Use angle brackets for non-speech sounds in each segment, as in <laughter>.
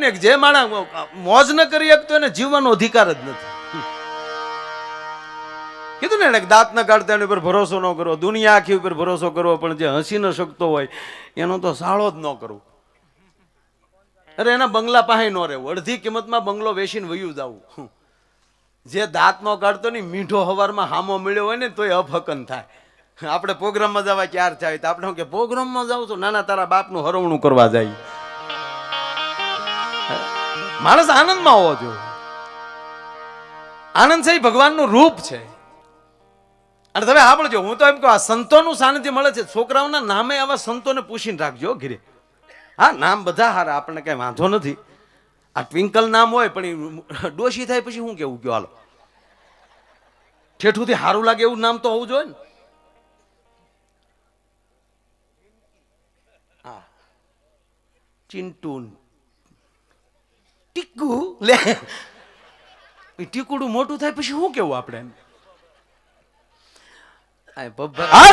ને જે માણસ મોજ ન કરી શકતો એને જીવવાનો અધિકાર જ નથી. કીધું ને દાંત ન કાઢતા એની ઉપર ભરોસો ન કરો દુનિયા આખી ઉપર ભરોસો કરવો, પણ જે હસી ન શકતો હોય, એનો તો સાળો જ ન કરવો. અરે એના બંગલા પાસે ન રહેવું. અડધી કિંમતમાં બંગલો વેચીને વયું જવું. જે દાંત નો કાઢતો નહીં મીઠો હવારમાં હામો મળ્યો હોય ને, તોય અફકન થાય. આપણે પ્રોગ્રામમાં જવા ક્યાર થાય તો આપણે કે, પ્રોગ્રામમાં જાવ છું. નાના તારા બાપનું હરવણું કરવા જાય. માણસ આનંદમાં હોવો જોઈએ. આનંદ છે ભગવાનનું રૂપ છે. અને તમે સાંભળજો, હું તો એમ કહું, આ સંતોનું સાનિધ્ય મળે છે. છોકરાઓના નામે આવા સંતોને પૂછીને રાખજો ઘીરે. હા, નામ બધા હારા, આપણને કઈ વાંધો નથી. આ ટ્વિંકલ નામ હોય, પણ એ ડોશી થાય પછી શું કેવું કયો હાલો. ઠેઠુંથી સારું લાગે એવું નામ તો હોવું જોઈએ ને. હા. ચિંટુ ટીકુ? લે. ટીકુડું મોટું થાય પછી શું કેવું આપણે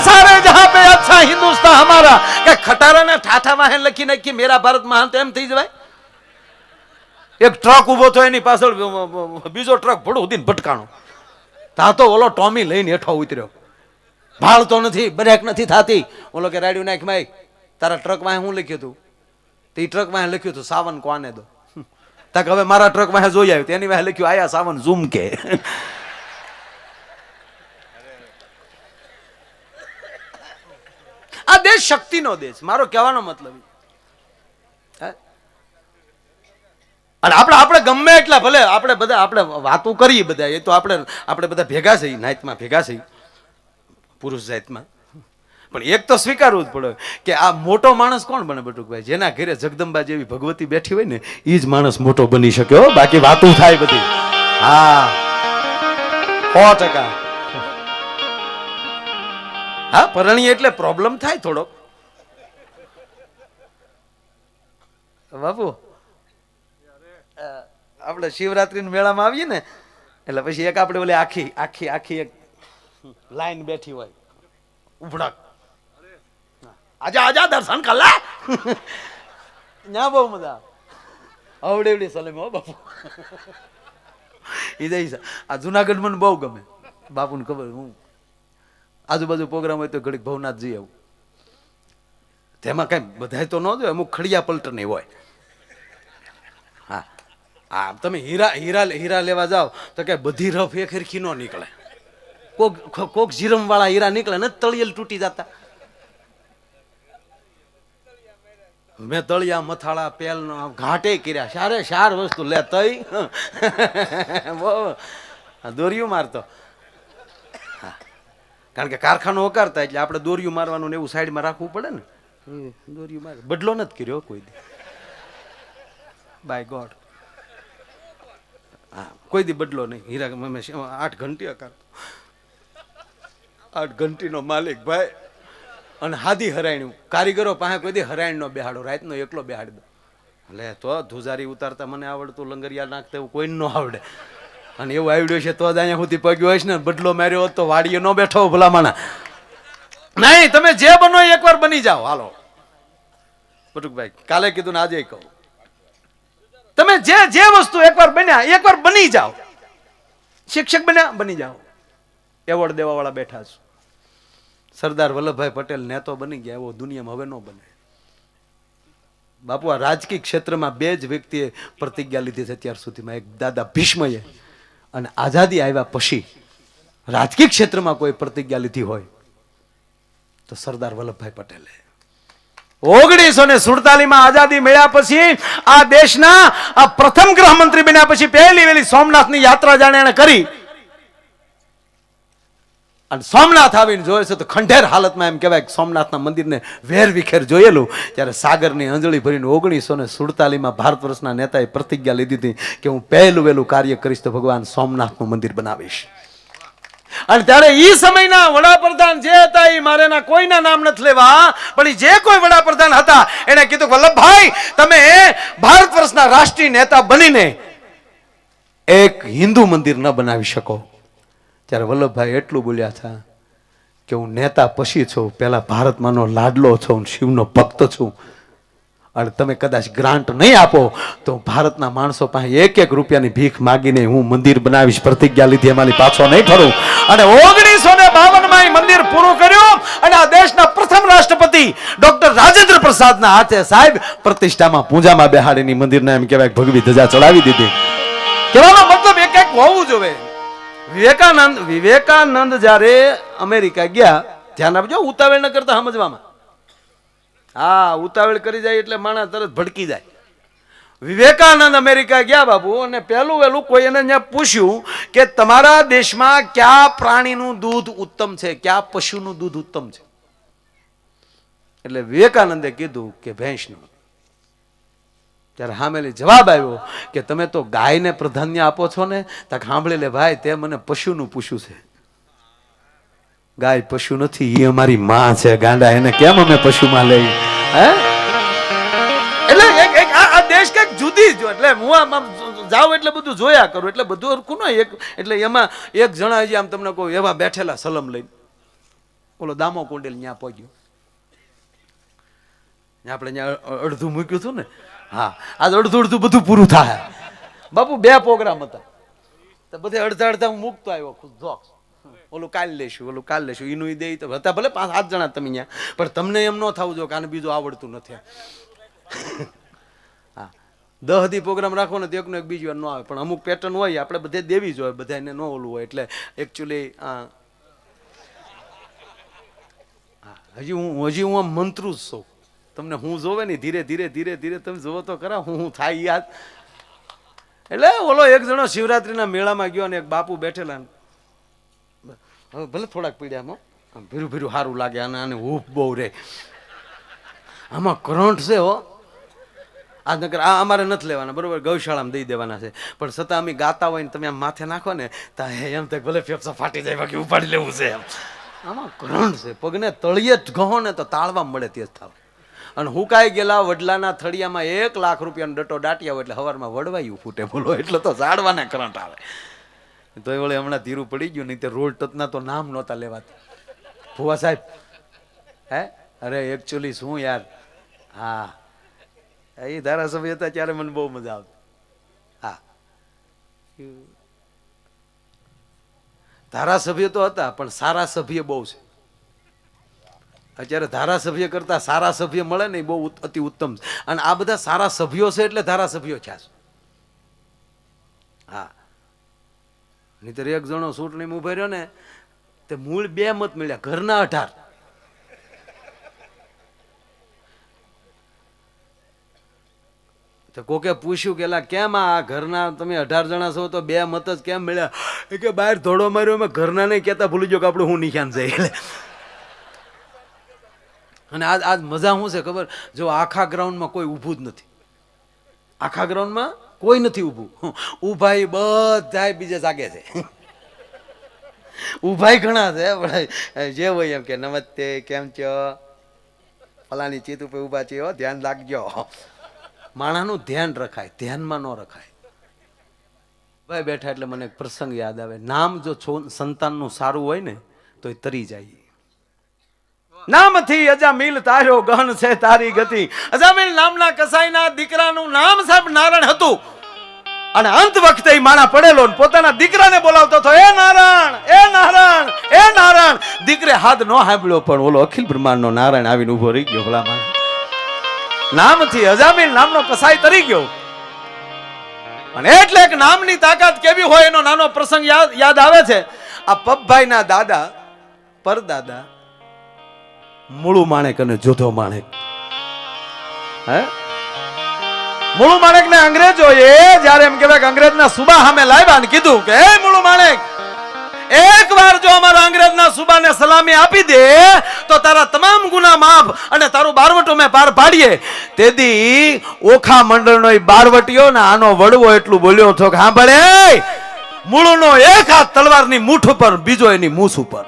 સારે જહાં પે અચ્છા હિન્દુસ્તાન હમારા. કે ખટારાના ઠાઠા વાહન લખી નાખી મેરા ભારત મહાન તો એમ થઈ જવાય? એક ટ્રક ઊભો થયો એની પાછળ બીજો ટ્રક ભડું ઉદીને ભટકાણો. તા તો ઓલો ટોમી લઈને હેઠો ઉતર્યો. ભાળતો નથી બ્રેક નથી થાતી. ઓલો કે રાડ્યું નાખ માઈ તારા ટ્રક વાહે હું લખ્યું હતું તે ટ્રક વાહે લખ્યું હતું સાવન કોને દો? તક હવે મારા ટ્રક વાહે જોઈ આવ્યું. તેની વાહે લખ્યું, આયા સાવન ઝૂમ કે. આ દેશ શક્તિનો દેશ. મારો કહેવાનો મતલબ? અને આપણે આપણે ગમે એટલા, ભલે આપણે બધા આપણે વાતો કરીએ બધા, એ તો આપણે આપણે બધા ભેગા છીએ નાઇતમાં ભેગા થઈ પુરુષ જાતમાં. પણ એક તો સ્વીકારવું જ પડે કે આ મોટો માણસ કોણ બને બટુકભાઈ? જેના ઘરે જગદંબા જેવી ભગવતી બેઠી હોય ને એ જ માણસ મોટો બની શકે બાકી વાતું થાય બધી. હા. સો ટકા. હા પરણી એટલે પ્રોબ્લેમ થાય થોડોક. બાપુ આપણે શિવરાત્રી મેળામાં આવીએ ને, એટલે પછી એક આપણે ઓલી આખી આખી આખી એક લાઈન બેઠી હોય. ઉભડક. આજા આજા, દર્શન કર ના બહુ મજા આવડેવડી સલેમ હો બાપુ. એ જઈ આ જુનાગઢ મને બહુ ગમે. બાપુને ખબર હું આજુબાજુ પ્રોગ્રામ હોય તો ઘડીક ભવનાથ જઈ આવું. તેમાં કઈ બધાય તો ન જોઈએ અમુક ખડિયા પલટ નહીં હોય. હા. હા તમે હીરા હીરા હીરા લેવા જાઓ તો કે બધી રફ એક હરખી ન નીકળે. કોક કોક જીરમ વાળા હીરા નીકળે ને તળિયેલ તૂટી જતા. મેં તળિયા મથાળા પેલ નો ઘાટે કર્યા. સારે સાર વસ્તુ લે તઈ. દોરિયું મારતો. કારણ કે કારખાનો ઓકારતા એટલે આપણે દોરિયું મારવાનું ને એવું સાઈડમાં રાખવું પડે ને. દોર્યું મારે. બદલો નથી કર્યો કોઈ દી. બાય ગોડ હા કોઈ દી બદલો નહીં. હીરા મેં આઠ ઘંટી હકારતો આઠ ઘંટીનો માલિક ભાઈ. અને હાદી હરાયણું. કારીગરો પાસે કોઈ દી હરાયણ નો બેહાડો, રાતનો એકલો બેહાડી દો. લે, તો ધુજારી ઉતારતા મને આવડતું લંગરિયા નાખતા એવું કોઈ ન આવડે. અને એવું આવડ્યું છે તો જ અહીંયા સુધી પગ્યો છે ને, બદલો માર્યો હોત તો વાડીએ ન બેઠો હોય ભલામાણા નહીં, તમે જે બનો એકવાર બની જાઓ. હાલો. બટુકભાઈ, કાલે કીધું ને આજે કહું. તમે જે જે વસ્તુ એકવાર બન્યા, એકવાર બની જાઓ. શિક્ષક બન્યા, બની જાઓ. એવોર્ડ દેવાવાળા બેઠા છે. સરદાર વલ્લભભાઈ પટેલ નેતો બની ગયા, એવો દુનિયામાં હવે ન બને. બાપુ, આ રાજકીય ક્ષેત્રમાં બે જ વ્યક્તિએ પ્રતિજ્ઞા લીધી છે અત્યાર સુધીમાં. એક દાદા ભીષ્મએ અને આઝાદી આવ્યા પછી રાજકીય ક્ષેત્રમાં કોઈ પ્રતિજ્ઞા લીધી હોય તો સરદાર વલ્લભભાઈ પટેલે. ઓગણીસો ને સુડતાલીસમાં આઝાદી મળ્યા પછી આ દેશના આ પ્રથમ ગૃહમંત્રી બન્યા પછી પહેલી વેલી સોમનાથની યાત્રા જાણે એને કરી. અને સોમનાથ આવીને જોયે છે તો ખંડેર હાલતમાં એમ કહેવાય કે સોમનાથના મંદિરને વેર વિખેર જોયેલું. ત્યારે સાગરની અંજળી ભરીને ઓગણીસો ને સુડતાલીસમાં ભારત વર્ષના નેતાએ પ્રતિજ્ઞા લીધી હતી કે હું પહેલું વહેલું કાર્ય કરીશ તો ભગવાન સોમનાથનું મંદિર બનાવીશ. અને ત્યારે એ સમયના વડાપ્રધાન જે હતા એ મારેના કોઈના નામ નથી લેવા, પણ જે કોઈ વડાપ્રધાન હતા, એને કીધું વલ્લભભાઈ, તમે ભારત વર્ષના રાષ્ટ્રીય નેતા બનીને એક હિન્દુ મંદિર ન બનાવી શકો. ત્યારે વલ્લભભાઈ એટલું બોલ્યા હતા કે હું નેતા પછી છું, પહેલાં ભારતમાંનો લાડલો છું શિવનો ભક્ત છું. અને તમે કદાચ ગ્રાન્ટ નહીં આપો તો ભારતના માણસો પાસે એક એક રૂપિયાની ભીખ માગીને હું મંદિર બનાવીશ, પ્રતિજ્ઞા લીધી, એમાંની પાછો નહીં ફરું. અને ઓગણીસો ને બાવનમાં મંદિર પૂરું કર્યું અને આ દેશના પ્રથમ રાષ્ટ્રપતિ ડોક્ટર રાજેન્દ્ર પ્રસાદના હાથે સાહેબ પ્રતિષ્ઠામાં પૂજામાં બેહાડીની મંદિરના એમ કહેવાય ભગવી ધજા ચડાવી દીધી. કહેવાનો મતલબ એક એક હોવું જોઈએ. વિવેકાનંદ વિવેકાનંદ જ્યારે અમેરિકા ગયા, ધ્યાન આપજો, ઉતાવળ ન કરતા સમજવામાં. હા, ઉતાવળ કરી જાય એટલે માણસ તરત ભડકી જાય. વિવેકાનંદ અમેરિકા ગયા બાપુ, અને પહેલું વહેલું કોઈ એને ત્યાં પૂછ્યું કે તમારા દેશમાં કયા પ્રાણીનું દૂધ ઉત્તમ છે, કયા પશુનું દૂધ ઉત્તમ છે? એટલે વિવેકાનંદે કીધું કે ભેંસનું. ત્યારે હામેલી જવાબ આવ્યો કે તમે તો ગાયને પ્રાધાન્ય આપો છો ને તક સાંભળી લે, ભાઈ, તે મને પશુનું પૂછ્યું છે. ગાય પશુ નથી એ અમારી માં છે, ગાંડા એને કેમ અમે પશુમાં લઈ હે? એટલે એક એક, આ દેશ કંઈક જુદી જ એટલે હું આમ આમ જાઉં એટલે બધું જોયા કરું. એટલે બધું અરખું ન એક, એટલે એમાં એક જણા આમ તમને કહું, એવા બેઠેલા સલમ લઈને. ઓલો દામો કુંડેલ ત્યાં પહોંચ્યો. આપણે ત્યાં અડધું મૂક્યું હતું ને? હા, આજ અડધું અડધું બધું પૂરું થાય. બાપુ, બે પ્રોગ્રામ હતા. તો બધે અડધા અડધા હું મૂકતો આવ્યો ખુદ જોક્સ ઓલું કાલ લેશું, ઓલું કાલ લેશું. એનું એ દે તો હતા ભલે પાંચ, સાત જણા તમે અહીંયા પણ તમને એમ ન થવું જોઈએ કે બીજું આવડતું નથી. <laughs> હા. દહ દી પ્રોગ્રામ રાખો ને તો એકનો એક બીજી વાર ન આવે. પણ અમુક પેટર્ન હોય, આપણે બધે દેવી જ હોય, બધાને ન ઓલું હોય. એટલે એકચ્યુઅલી હજી હું હજી હું આમ મંત્રુ જ છું. તમને હું જોવે ને ધીરે ધીરે ધીરે ધીરે તમે જોવો તો ખરા હું હું થાય યાદ. એટલે ઓલો એક જણો શિવરાત્રીના મેળામાં ગયો અને એક બાપુ બેઠેલા હવે ભલે થોડાક પીડ્યામાં ભીરું ભીરું સારું લાગે અને આને હૂફ બહુ રે. આમાં કરંટ છે હો. આ નકર આ અમારે નથી લેવાના, બરોબર? ગૌશાળામાં દઈ દેવાના છે. પણ છતાં અમે ગાતા હોય ને તમે આમ માથે નાખો ને, તો એમ થાય ભલે ફેફસા ફાટી જાય, બાકી ઉપાડી લેવું છે એમ. આમાં કરંટ છે. પગને તળિયે જ ગહો ને તો તાળવા મળે તે જ થાવ. અને હુકાઈ ગયેલા વડલાના થળિયામાં એક લાખ રૂપિયાનો ડટો હોય એટલે હવારમાં વડવાયું ફૂટે બોલો, એટલે તો ઝાડવાને કરંટ આવે. તો એ વળી હમણાં ધીરું પડી ગયું, નહીં તે રોડ ટચના તો નામ નહોતા લેવાતા. ભુવા સાહેબ, હે? અરે એકચ્યુઅલી શું યાર? હા. એ ધારાસભ્ય હતા ત્યારે મને બહુ મજા આવતી. હા. ધારાસભ્ય તો હતા, પણ સારા સભ્ય બહુ છે. અત્યારે ધારાસભ્ય કરતા સારા સભ્ય મળે ને એ બહુ અતિ ઉત્તમ છે. અને આ બધા સારા સભ્યો છે એટલે ધારાસભ્યો છે હા. નહીતર એક જણો ચૂંટણીમાં ઊભો રહ્યો ને, તે મૂળ બે મત મળ્યા, ઘરના અઢાર. તો કોકે પૂછ્યું કે કેમ આ ઘરના તમે અઢાર જણા છો તો બે મત જ કેમ મળ્યા? કે, બહાર ધોડો માર્યો, અમે ઘરના નહીં કહેતા, ભૂલી ગયો કે આપણે હું નિશાન છે. એટલે અને આજ આજ મજા શું છે ખબર? જો આખા ગ્રાઉન્ડમાં કોઈ ઊભું જ નથી. આખા ગ્રાઉન્ડમાં કોઈ નથી ઊભું. ઊભાઈ બધા બીજે જાગે છે. ઊભાઈ ઘણા છે, પણ જે હોય એમ કે, નમસ્તે, કેમ છો? ફલાની ચીત ઉપર ઊભા છે ધ્યાન રાખજો. માણાનું ધ્યાન રખાય, ધ્યાનમાં ન રખાય. ભાઈ બેઠા એટલે મને એક પ્રસંગ યાદ આવે. નામ જો સંતાનનું સારું હોય ને, તો એ તરી જાય. નામથી અજામિલ તાર્યો ગહન છે તારી ગતિ. અજામિલ નામના કસાઈના દીકરાનું નામ સાહેબ નારાયણ હતું. અને અંત વખતે માણા પડેલો પોતાના દીકરાને બોલાવતો હતો, એ નારાયણ એ નારાયણ એ નારાયણ. દીકરે હાથ નો હાંભળ્યો પણ ઓલો અખિલ બ્રહ્માંડનો નારાયણ આવીને ઊભો રહી ગયો ભલામાં નામથી અજામિલ નામનો કસાઈ તરી ગયો. અને એટલે એક નામની તાકાત કેવી હોય એનો નાનો પ્રસંગ યાદ યાદ આવે છે. આ પપ્પાઈના દાદા, પરદાદા મૂળુ માણેક અને જોધો માણેક. હે? મૂળું માણેક ને અંગ્રેજો એ જયારે એમ કહેવાય કે અંગ્રેજના સુબા સામે લાવ્યા ને કીધું કે એ મૂળું માણેક, એક વાર જો અમારા અંગ્રેજના સુબાને સલામી આપી દે, તો તારા તમામ ગુના માફ અને તારું બારવટું મેં પાર પાડીએ. તેથી ઓખા મંડળનો ઈ બારવટીયો ને આનો વડવો એટલું બોલ્યો હતો કે, હા, ભલે. મૂળનો એક હાથ તલવારની મૂઠ ઉપર, બીજો એની મૂછ ઉપર.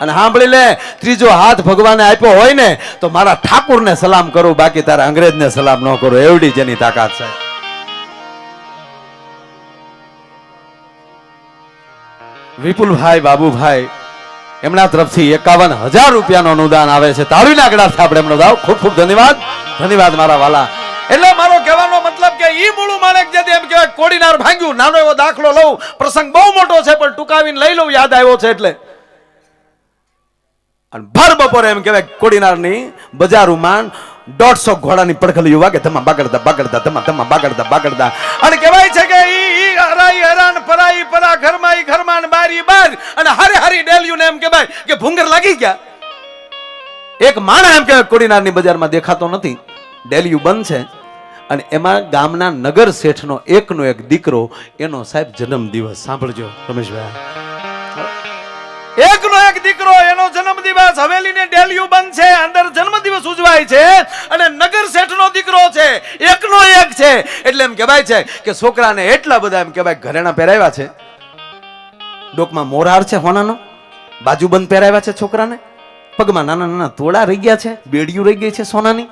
અને સાંભળી લે, ત્રીજો હાથ ભગવાને આપ્યો હોય ને, તો મારા ઠાકુરને સલામ કરું, બાકી તારા અંગ્રેજને સલામ ન કરું. એવડી જેની તાકાત છે. વિપુલભાઈ, બાબુભાઈ, એમના તરફથી એકાવન હજાર રૂપિયાનું અનુદાન આવે છે. તાળીના ગળાથી આપણે એમનો દાવ. ખૂબ ખૂબ ધન્યવાદ. ધન્યવાદ મારા વાલા. એટલે મારો કહેવાનો મતલબ કે ઈ મૂળું માણેક જે એમ કહેવાય, કોડીનાર ભાંગ્યું. નાનો એવો દાખલો લઉં. પ્રસંગ બહુ મોટો છે, પણ ટૂંકાવીને લઈ લઉં, યાદ આવ્યો છે એટલે. અને ભર બપોરે એમ કહેવાય કોડીનારની બજારુમાં દોઢસો ઘોડાની પડખલીઓ વાગે તમા બાગડતા બાગડતા તમા તમા બાગડતા બાગડતા અને કહેવાય છે કે ઈ હરાઈ, હરાન, પરાઈ, પરા ઘરમાં ઈ ઘરમાં બારી, બાર અને હરે હરી ડેલિયું એમ કહેવાય કે ભૂંગર લાગી ગયા. એક માણા એમ કહેવાય કોડીનારની બજારમાં દેખાતો નથી. ડેલિયું બંધ છે. અને એમાં ગામના નગર શેઠનો એકનો એક દીકરો, એનો સાહેબ જન્મ દિવસ સાંભળજો, રમેશભાઈ. દીકરો, એનો જન્મદિવસ હવેલીને ડેલિયું બંધ છે અંદર જન્મદિવસ ઉજવાય છે અને નગર શેઠનો દીકરો છે. એકનો એક છે. એટલે એમ કહેવાય છે કે છોકરાને એટલા બધા એમ કહેવાય ઘરેણા પહેરાવ્યા છે. ડોકમાં મોરાર છે હોનાનો. બાજુબંધ પહેરાવ્યા છે છોકરાને. પગમાં નાના નાના તોડા રહી ગયા છે. બેડિયું રહી ગઈ છે સોનાની.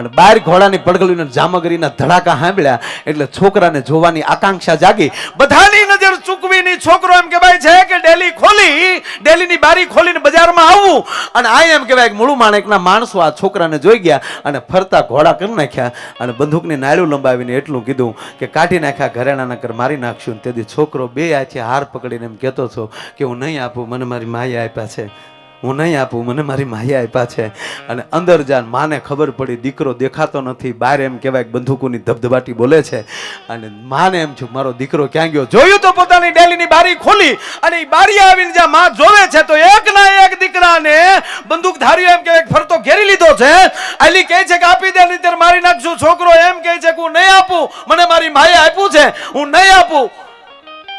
અને બાર ઘોડાની પડગલીને જામગરીના ધડાકા સાંભળ્યા એટલે છોકરાને જોવાની આકાંક્ષા જાગી. બધાની નજર ચૂકવીની છોકરો એમ કહેવાય છે કે ડેલી ખોલી, ડેલીની બારી ખોલીને બજારમાં આવવું અને આ એમ કહેવાય કે મૂળું માણેકના માણસો આ છોકરાને જોઈ ગયા અને ફરતા ઘોડા કરી નાખ્યા અને બંદૂકની નાળું લંબાવીને એટલું કીધું કે કાઢી નાખ્યા ઘરેણાના કર મારી નાખશું. તેથી છોકરો બે આથી હાર પકડીને એમ કહેતો હતો કે હું નહીં આપું, મને મારી માએ આપ્યા છે. હું નહીં આપું, મને મારી માયા આપ્યા છે. અને અંદર જાન માને ખબર પડી, દીકરો દેખાતો નથી બહાર એમ કહેવાય બંદૂકોની ધબધબાટી બોલે છે. અને માને એમ છું, મારો દીકરો ક્યાં ગયો? જોયું તો પોતાની ડેલીની બારી ખોલી અને એ બારી આવીને જ્યાં માં જોવે છે, તો એક ના એક દીકરાને બંદૂક બંદૂકધારીઓ એમ કહેવાય ફરતો ઘેરી લીધો છે. આલી કહે છે કે આપી દે, નહીં મારી નાખશું. છોકરો એમ કહે છે કે હું નહીં આપું, મને મારી માએ આપ્યું છે, હું નહીં આપું.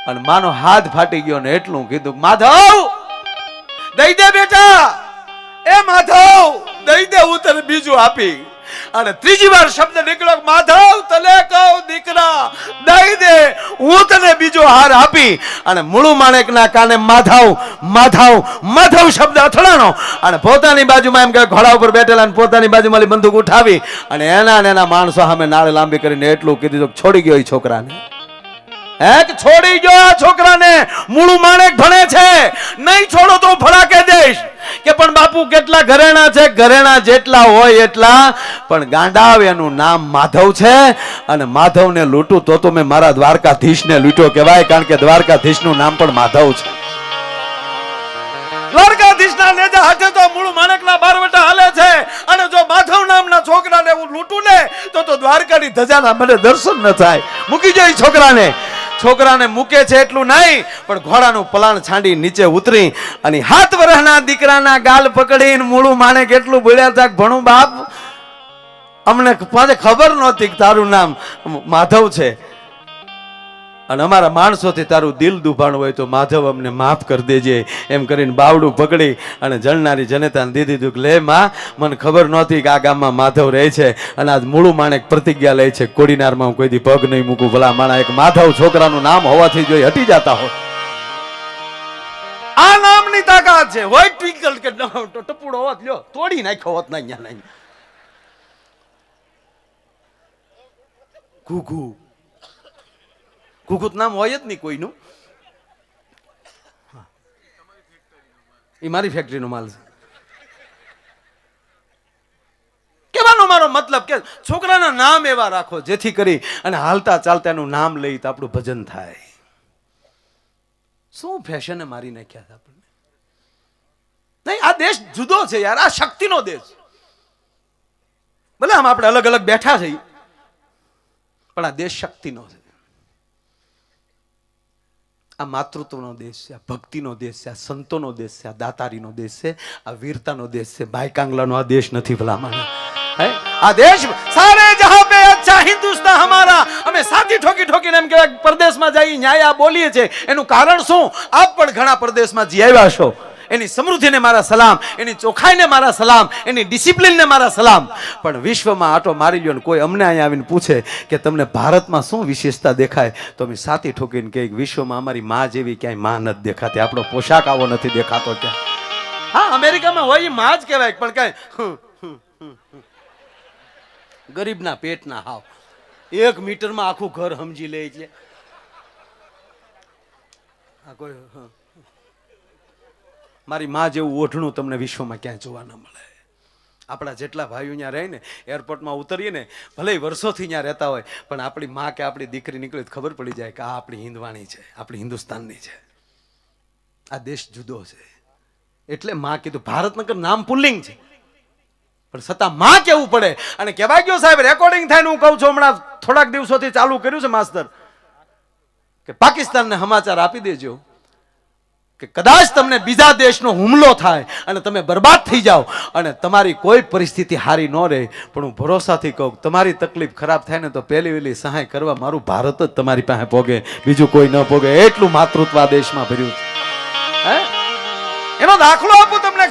અને માનો હાથ ફાટી ગયો ને એટલું કીધું માધવ દઈ દે બેટા. એ માધવ, દઈ દે, હું તને બીજું આપી. અને ત્રીજી વાર શબ્દ નીકળ્યો માધવ, તને કહું દીકરા, દઈ દે, હું તને બીજો હાર આપી. અને મૂળું માણેકના કાને, માધવ માધવ માધવ શબ્દ અથડાણો. અને પોતાની બાજુમાં એમ કે, ઘોડા ઉપર બેઠેલા અને પોતાની બાજુમાં બંદૂક ઉઠાવી. અને એના ને એના માણસો સામે નાળે લાંબી કરીને એટલું કીધું છોડી ગયો એ છોકરાને. હે કે છોડી જો આ છોકરાને. મૂળું માણેક ભણે છે. નહીં છોડો તો ફડાકે દઈશ. કે પણ બાપુ કેટલા ઘરેણા છે? ઘરેણા જેટલા હોય એટલા. પણ ગાંડાવ એનું નામ માધવ છે. અને માધવને લૂંટું તો તો મેં મારા દ્વારકાધીશને લૂંટ્યો કહેવાય, કારણ કે દ્વારકાધીશનું નામ પણ માધવ છે. દ્વારકાધીશના નેજા હાથે તો મૂળ માણેકના બારવટા હાલે છે. અને જો માધવ નામના છોકરાને હું લૂંટું ને, તો તો દ્વારકાની ધજાના મને દર્શન ન થાય. મૂકી જાય છોકરાને. છોકરાને મૂકે છે એટલું નહીં, પણ ઘોડાનું પલાણ છાંડી નીચે ઉતરી અને હાથ વર્ષના દીકરાના ગાલ પકડીને મૂળું માણે કેટલું બોલ્યા હતા, ભણું બાપ? અમને પાસે ખબર નહોતી તારું નામ માધવ છે. અને અમારા માણસોથી તારું દિલ દુભાણ હોય તો માધવ અમને માફ કરી દેજે. એમ કરીને બાવડું પકડી અને જણનારી જનતાને દીધી દીધું કે લે માં મને ખબર નહોતી કે આ ગામમાં માધવ રહે છે અને આજ મૂળું માણેક પ્રતિજ્ઞા લે છે. કોડીનારમાં હું કોઈ દી પગ નહીં મૂકું. ભલા માણા એક માધવ છોકરાનું નામ હોવાથી જોઈ હટી જતા હોય આ નામની તાકાત છે. હોય ટ્વિંકલ કે ટપુડો હોત લ્યો તોડી નાખ્યો હોત ના અહીંયા નહીં. ઘૂઘુ ઘૂઘુત નામ હોય જ નહીં કોઈનું એ મારી ફેક્ટરીનો માલ છે કહેવાનો મારો મતલબ કે છોકરાના નામ એવા રાખો જેથી કરી અને હાલતા ચાલતા એનું નામ લઈ તો આપણું ભજન થાય. શું ફેશને મારી નાખ્યા છે આપણને? નહીં, આ દેશ જુદો છે યાર, આ શક્તિનો દેશ. ભલે આમ આપણે અલગ અલગ બેઠા છીએ, પણ આ દેશ શક્તિનો છે. આ માતૃત્વનો દેશ છે, આ ભક્તિનો દેશ છે, આ સંતોનો દેશ છે, આ દાતારીનો દેશ છે, આ વીરતાનો દેશ છે. ભાઈ કાંગલાનો આ દેશ નથી ભલામણ. હે? આ દેશ સારે જહાં પે અચ્છા હિન્દુસ્તાન હમારા. અમે સાથી ઠોકી ઠોકીને એમ કહેવાય પરદેશમાં જઈ ન્યાય આ બોલીએ છે એનું કારણ શું? આપ પણ ઘણા પરદેશમાં જી આવ્યા છો. એની સમૃદ્ધિને મારા સલામ, એની ચોખાઈને મારા સલામ, એની ડિસિપ્લિનને મારા સલામ. પણ વિશ્વમાં આટો મારી લ્યો ને કોઈ અમને અહીંયા આવીને પૂછે કે તમને ભારતમાં શું વિશેષતા દેખાય, તો અમે સાથી ઠોકીને કે વિશ્વમાં અમારી માં જેવી ક્યાંયમાં નથી દેખાતી. આપણો પોશાક આવો નથી દેખાતો ક્યાં. હા, અમેરિકામાં હોય એ માં જ કહેવાય, પણ કઈ ગરીબના પેટના હાવ. એક મીટરમાં આખું ઘર સમજી લે એટલે. આ કોઈ. મારી મા જેવું ઓઢણું તમને વિશ્વમાં ક્યાંય જોવા ન મળે. આપણા જેટલા ભાઈઓ ત્યાં રહે ને એરપોર્ટમાં ઉતરીએ ને, ભલે વર્ષોથી ત્યાં રહેતા હોય, પણ આપણી મા કે આપણી દીકરી નીકળી તો ખબર પડી જાય કે આ આપણી હિન્દવાણી છે, આપણી હિન્દુસ્તાનની છે. આ દેશ જુદો છે. એટલે મા કીધું, ભારતનગર નામ પુલ્લિંગ છે. પણ છતાં માં કેવું પડે? અને કહેવાય ગયો સાહેબ રેકોર્ડિંગ થાય હું કહું છું, હમણાં થોડાક દિવસોથી ચાલુ કર્યું છે માસ્તર, કે પાકિસ્તાનને સમાચાર આપી દેજો. કે કદાચ તમને બીજા દેશનો હુમલો થાય અને તમે બરબાદ થઈ જાઓ અને તમારી કોઈ પરિસ્થિતિ હારી ન રહે, પણ હું ભરોસાથી કહું તમારી તકલીફ ખરાબ થાય ને તો પહેલી વહેલી સહાય કરવા મારું ભારત જ તમારી પાસે પોગે, બીજું કોઈ ન પોગે, એટલું માતૃત્વ આ દેશમાં ભર્યું છે. હે? એનો દાખલો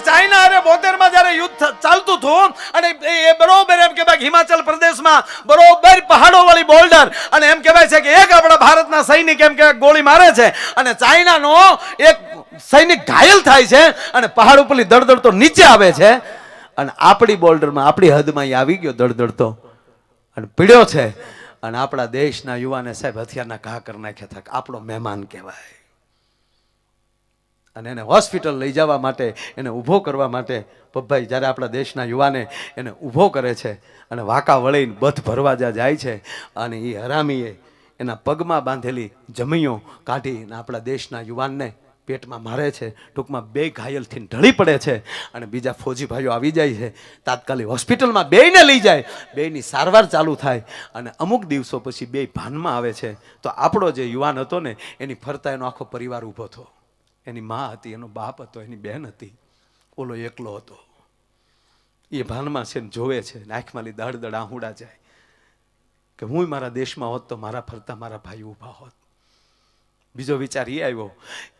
ચાઇના અરે બોતેરમાં જયારે યુદ્ધ ચાલતું હતું અને એ બરોબર એમ કહેવાય હિમાચલ પ્રદેશમાં બરોબર પહાડો વાળી બોલ્ડર અને એમ કહેવાય છે કે એક આપણા ભારતના સૈનિક એમ કે ગોળી મારે છે અને ચાઇનાનો એક સૈનિક ઘાયલ થાય છે અને પહાડ ઉપરથી દળદળતો નીચે આવે છે અને આપણી બોર્ડરમાં આપણી હદમાં એ આવી ગયો દળદળતો અને પીડ્યો છે અને આપણા દેશના યુવાને સાહેબ હથિયારના ઘા કરી નાખ્યા હતા આપણો મહેમાન કહેવાય. અને એને હોસ્પિટલ લઈ જવા માટે, એને ઊભો કરવા માટે પપ્પાઈ જ્યારે આપણા દેશના યુવાને એને ઊભો કરે છે અને વાંકા વળીને બથ ભરવા જ્યાં જાય છે અને એ હરામીએ એના પગમાં બાંધેલી જમીઓ કાઢીને આપણા દેશના યુવાનને પેટમાં મારે છે, ટૂંકમાં બે ઘાયલથી ઢળી પડે છે અને બીજા ફોજી ભાઈઓ આવી જાય છે. તાત્કાલિક હોસ્પિટલમાં બેયને લઈ જાય. બેયની સારવાર ચાલુ થાય અને અમુક દિવસો પછી બે ભાનમાં આવે છે. તો આપણો જે યુવાન હતો ને, એની ફરતા એનો આખો પરિવાર ઊભો થયો. એની મા હતી, એનો બાપ હતો, એની બહેન હતી. ઓલો એકલો હતો. એ ભાનમાં છે ને જોવે છે ને આંખમાં લી દડ દડ આહુડા જાય. કે હું મારા દેશમાં હોત તો મારા ફરતા મારા ભાઈ ઊભા હોત. બીજો વિચાર એ આવ્યો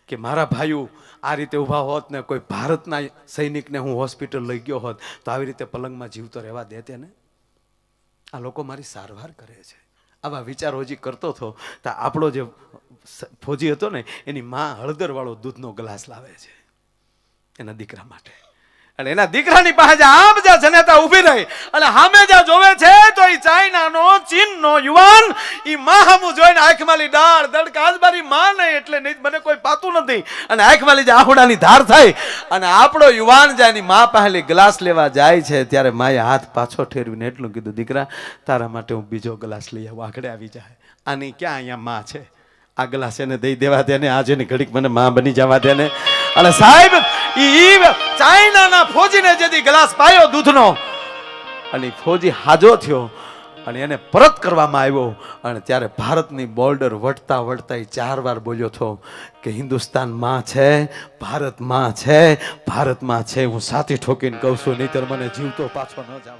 કે મારા ભાઈઓ આ રીતે ઊભા હોત ને કોઈ ભારતના સૈનિકને હું હોસ્પિટલ લઈ ગયો હોત તો આવી રીતે પલંગમાં જીવતો રહેવા દે તેને આ લોકો મારી સારવાર કરે છે. આવા વિચારો હજી કરતો હતો, તો આપણો જે ફોજી હતો ને, એની માં હળદરવાળો દૂધનો ગ્લાસ લાવે છે એના દીકરા માટે. અને એના દીકરાની પાસે આમ જ્યાં જનેતા ઊભી રહી. અને સામે જ્યાં જોવે છે, તો એ ચાઇનાનો, ચીનનો યુવાન એ માં હામું જોઈને આંખમાંલી ડાળ દડ કાજબારી માં નહીં એટલે નહીં, મને કોઈ પાતું નથી. અને આંખમાં જે આહુડાની ધાર થાય અને આપણો યુવાન જાય એની માં પહેલી ગ્લાસ લેવા જાય છે, ત્યારે માએ હાથ પાછો ઠેરવીને એટલું કીધું, દીકરા, તારા માટે હું બીજો ગ્લાસ લઈ આવું આગળ આવી જાય આની ક્યાં અહીંયા માં છે? આ ગ્લાસ એને દઈ દેવા દે ને, આજે ઘડીક મને માં બની જવા દે ને. અને સાહેબ, ઈ ચાઇનાના ફોજીને જેથી ગ્લાસ પાયો દૂધનો અને ફોજી હાજો થયો અને એને પરત કરવામાં આવ્યો અને ત્યારે ભારતની બોર્ડર વટતા વટતા એ ચાર વાર બોલ્યો હતો કે હિન્દુસ્તાનમાં છે, ભારતમાં છે, ભારતમાં છે, હું સાથી ઠોકીને કહું છું, નહીતર મને જીવતો પાછો ન જવા.